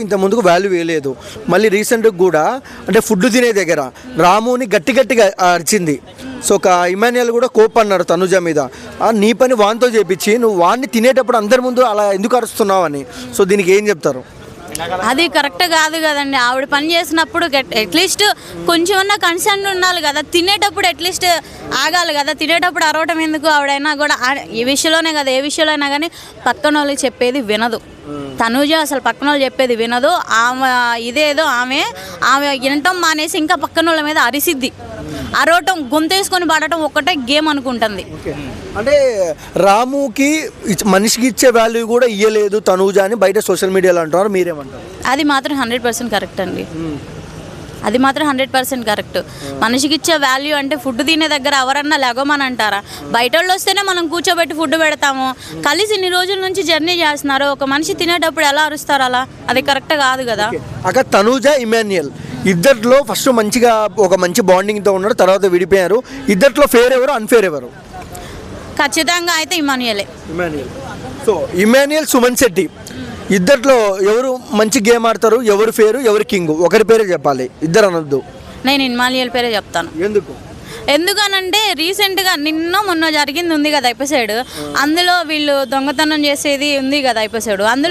ఇంత ముందుకు వాల్యూ వేయలేదు. మళ్ళీ రీసెంట్గా కూడా అంటే ఫుడ్ తినే దగ్గర రాముని గట్టి గట్టిగా అరిచింది. సో ఒక ఇమాన్యుయల్ కూడా కోప్ అన్నారు తనుజ మీద. నీ పని వాన్తో చేపించి నువ్వు వాడిని తినేటప్పుడు అందరి ముందు అలా ఎందుకు అరుస్తున్నావు అని. సో దీనికి ఏం చెప్తారు? అది కరెక్ట్ కాదు కదండి. ఆవిడ పని చేసినప్పుడు అట్లీస్ట్ కొంచెం ఉన్న కన్సర్న్ ఉండాలి కదా. తినేటప్పుడు అట్లీస్ట్ ఆగాలి కదా. తినేటప్పుడు అరవటం ఎందుకు ఆవిడైనా కూడా? ఈ విషయంలోనే కదా ఏ విషయంలో అయినా కానీ పక్కన వాళ్ళకి చెప్పేది వినదు. తనూజ అసలు పక్కన వాళ్ళు చెప్పేది వినదు. ఆమె ఇదేదో ఆమె ఆమె వినటం మానేసి ఇంకా పక్కన వాళ్ళ మీద అరిసిద్ది. అరవటం గొంతేసుకొని పడటం ఒక్కటే గేమ్ అనుకుంటుంది. అంటే రాముకి మనిషికి ఇచ్చే వాల్యూ కూడా ఇయ్యలేదు తనూజ అని బయట సోషల్ మీడియాలో అంటున్నారు. మీరేమంటారు? అది మాత్రం హండ్రెడ్ పర్సెంట్ కరెక్ట్ అండి. అది మాత్రం హండ్రెడ్ పర్సెంట్ కరెక్ట్. మనిషికి ఇచ్చే వాల్యూ అంటే ఫుడ్ తినే దగ్గర ఎవరన్నా లెగమని అంటారా? బయట వాళ్ళు వస్తేనే మనం కూర్చోబెట్టి ఫుడ్ పెడతాము. కలిసి ఇన్ని రోజుల నుంచి జర్నీ చేస్తున్నారు. ఒక మనిషి తినేటప్పుడు ఎలా అరుస్తారు అలా? అది కరెక్ట్ కాదు కదా. అక్కడ తనూజ ఇమాన్యుయల్. ఇద్దరిలో ఫస్ట్ మంచిగా ఒక మంచి బాండింగ్తో ఉన్నారు తర్వాత విడిపోయారు. ఇద్దరిలో ఫేర్ ఎవరు అన్ఫేర్ ఎవరు ఖచ్చితంగా అయితే ఇమానుయలే ఇమాన్యుయల్. సో ఇమాన్యుయల్ సుమన్ శెట్టి. ఇద్దరిలో ఎవరు మంచి గేమ్ ఆడతారు ఎవరు ఫేరు ఎవరు కింగ్ ఒకరి పేరే చెప్పాలి ఇద్దరు అనొద్దు. నేను ఇమానుయల్ పేరే చెప్తాను. ఎందుకు? ఎందుకనంటే రీసెంట్గా నిన్న మొన్న జరిగింది ఉంది కదా ఎపిసోడ్ అందులో వీళ్ళు దొంగతనం చేసేది ఉంది కదా ఎపిసోడ్ అందులో